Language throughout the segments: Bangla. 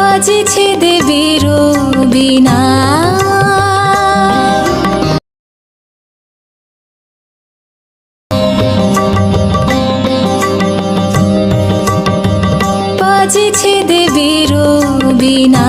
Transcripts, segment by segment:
বাজিছে দেবীর বিনা বাজিছে দেবীর বিনা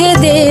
দেবী